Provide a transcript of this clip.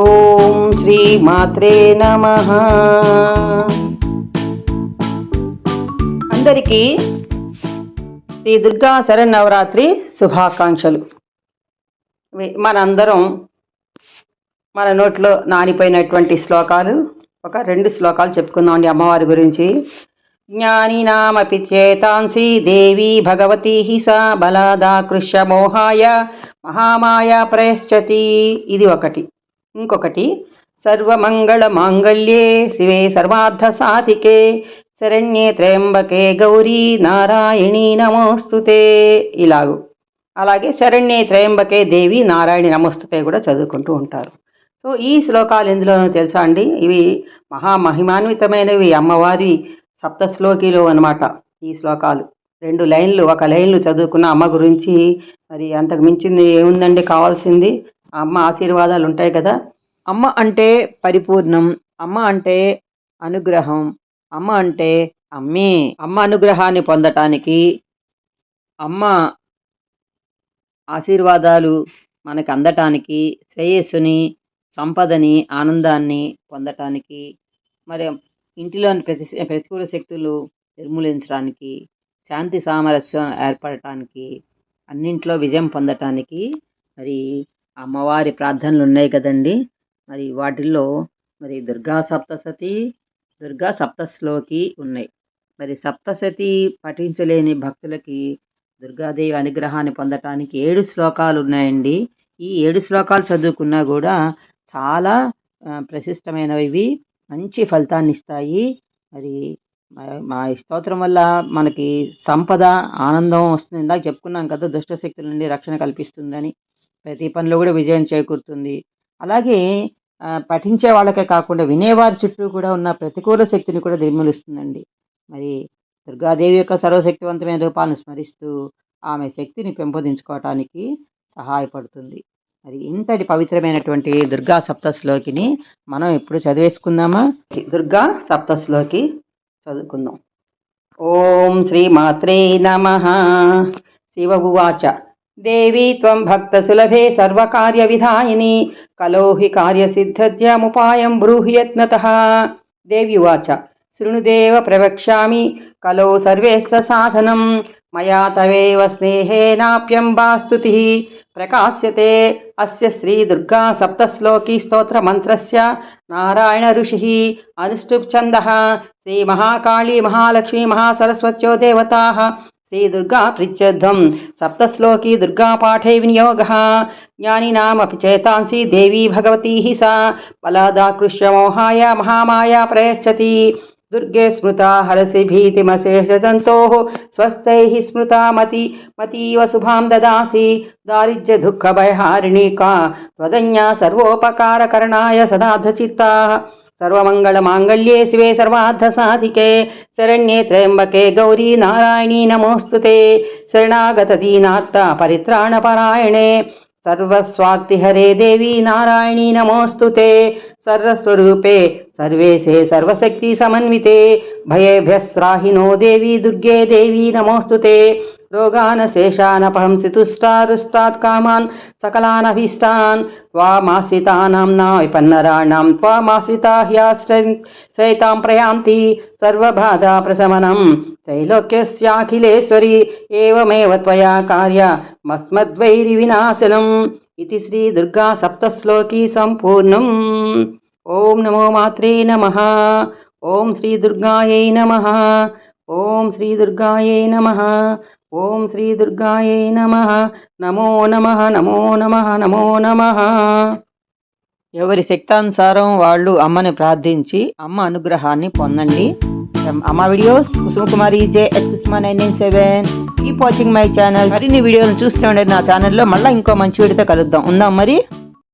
ఓం శ్రీ మాత్రే నమ. అందరికీ శ్రీ దుర్గా శరన్నవరాత్రి శుభాకాంక్షలు. మనందరం మన నోట్లో నానిపోయినటువంటి శ్లోకాలు ఒక రెండు శ్లోకాలు చెప్పుకుందామండి అమ్మవారి గురించి. జ్ఞానినామపి చేతాంసి దేవి భగవతి హి సా బలాదాకృష్య మోహాయ మహామాయ ప్రయశ్చతి. ఇది ఒకటి. ఇంకొకటి సర్వమంగళ మాంగళ్యే శివే సర్వార్థ సాధికే. శరణ్యే త్రయంబకే గౌరీ నారాయణీ నమోస్తుతే. ఇలాగు. అలాగే శరణ్యే త్రయంబకే దేవి నారాయణి నమోస్తుతే కూడా చదువుకుంటూ ఉంటారు. సో ఈ శ్లోకాలు ఎందులోనో తెలుసా అండి? ఇవి మహామహిమాన్వితమైనవి అమ్మవారి సప్తశ్లోకిలో అనమాట ఈ శ్లోకాలు. రెండు లైన్లు ఒక లైన్లు చదువుకున్న అమ్మ గురించి మరి అంతకు మించింది ఏముందండి? కావాల్సింది అమ్మ ఆశీర్వాదాలు ఉంటాయి కదా? అమ్మ అంటే పరిపూర్ణం అమ్మ అంటే అనుగ్రహం అమ్మ అంటే అమ్మే. అమ్మ అనుగ్రహాన్ని పొందటానికి అమ్మ ఆశీర్వాదాలు మనకు అందటానికి శ్రేయస్సుని సంపదని ఆనందాన్ని పొందటానికి మరి ఇంటిలోని ప్రతి ప్రతికూల శక్తులు నిర్మూలించడానికి శాంతి సామరస్యం ఏర్పడటానికి అన్నింట్లో విజయం పొందటానికి మరి అమ్మవారి ప్రార్థనలు ఉన్నాయి కదండి. మరి వాటిల్లో మరి దుర్గా సప్తసతి దుర్గా సప్తశ్లోకి ఉన్నాయి. మరి సప్తసతి పఠించలేని భక్తులకి దుర్గాదేవి అనుగ్రహాన్ని పొందటానికి ఏడు శ్లోకాలు ఉన్నాయండి. ఈ ఏడు శ్లోకాలు చదువుకున్నా కూడా చాలా ప్రశిష్టమైనవి మంచి ఫలితాన్ని ఇస్తాయి. మరి మా- స్తోత్రం వల్ల మనకి సంపద ఆనందం వస్తుంది. ఇందాక చెప్పుకున్నాం కదా దుష్ట శక్తుల నుండి రక్షణ కల్పిస్తుందని. ప్రతి పనిలో కూడా విజయం చేకూరుతుంది. అలాగే పఠించే వాళ్ళకే కాకుండా వినేవారి చుట్టూ కూడా ఉన్న ప్రతికూల శక్తిని కూడా నిర్మూలిస్తుందండి. మరి దుర్గాదేవి యొక్క సర్వశక్తివంతమైన రూపాలను స్మరిస్తూ ఆమె శక్తిని పెంపొందించుకోవటానికి సహాయపడుతుంది. మరి ఇంతటి పవిత్రమైనటువంటి దుర్గా సప్తశ్లోకిని మనం ఇప్పుడు చదివేసుకుందామా? దుర్గా సప్తశ్లోకి చదువుకుందాం. ఓం శ్రీ మాత్రే నమ. శివ ఉవాచ. దేవీ త్వం భక్త సులభే సర్వకార్య విధాయిని. కలోహి కార్యసిద్ధద్యముపాయం బ్రూహి యత్నతః. దేవి ఉవాచ. శృణుదేవ ప్రవక్ష్యామి. కలో సర్వేస్ස సాధనం. మయా తవేవ స్నేహేనాప్యంబాస్తుతి ప్రకాశ్యతే అస్య శ్రీ దుర్గా సప్తశ్లోకి స్తోత్రమంత్రస్య నారాయణ ఋషి అనుష్ఠుప్ ఛంద. శ్రీ మహాకాళీ మహాలక్ష్మీ మహాసరస్వత్యో దేవతాः. శ్రీ దుర్గా ప్రిత్యర్థం సప్తశ్లోకీ దుర్గా పాఠే వినియోగः. జ్ఞానినామపి చేతాంసి దేవీ భగవతీ సా. బలాదాకృష్య మోహాయ మహామాయా ప్రయచ్చతి దుర్గే స్మృతా హరసి భీతిమశేషజంతోः స్వస్థైः స్మృతా మతి మతీవ శుభాం దదాసి దారిద్ర్య దుఃఖభయహారిణీ కా త్వదన్యా సర్వోపకారకరణాయ సదాధచిత్తా సర్వమంగళమాంగళ్యే శివే సర్వార్థసాధికే శరణ్యే త్రయంబకే గౌరీ నారాయణీ నమోస్తుతే శరణాగతదీనార్త పరిత్రాణపరాయణే సర్వస్వాక్తిహరే దేవి నారాయణీ నమోస్తుతే సర్వస్వరూపే సర్వేసే సర్వశక్తి సమన్వితే. భయేభ్యస్త్రాహినో దేవీ దుర్గే దేవీ నమోస్తుతే. రోగాన శేషానపహంసి తుష్టారుష్టాత్ కామాన్ సకలానభీష్టాన్. త్వామాశ్రితానాం నా విపన్నరాణాం త్వామాశ్రితా హ్యాశ్రయితాం ప్రయాంతి. సర్వబాధా ప్రశమనం. త్రైలోక్యస్యాఖిలేశ్వరి ఏవమేవ త్వయా కార్య మస్మద్వైరి వినాశనం. ఇది శ్రీ దుర్గా సప్తశ్లోకి సంపూర్ణం. ఓం నమో మాత్రే నమ. ఓం శ్రీ దుర్గాయై నమ. ఓం శ్రీ దుర్గాయై నమ. ఓం శ్రీ దుర్గాయై నమ. నమో నమ నమో నమ నమో నమ. ఎవరి శక్తానుసారం వాళ్ళు అమ్మని ప్రార్థించి అమ్మ అనుగ్రహాన్ని పొందండి. అమ్మ videos Kusuma Kumari J at Kusuma nine nine seven. Keep watching my channel. మరిన్ని వీడియోలు చూస్తూ ఉండండి నా ఛానల్లో. మళ్ళీ ఇంకో మంచి వీడితో కలుద్దాం. ఉందాం మరి?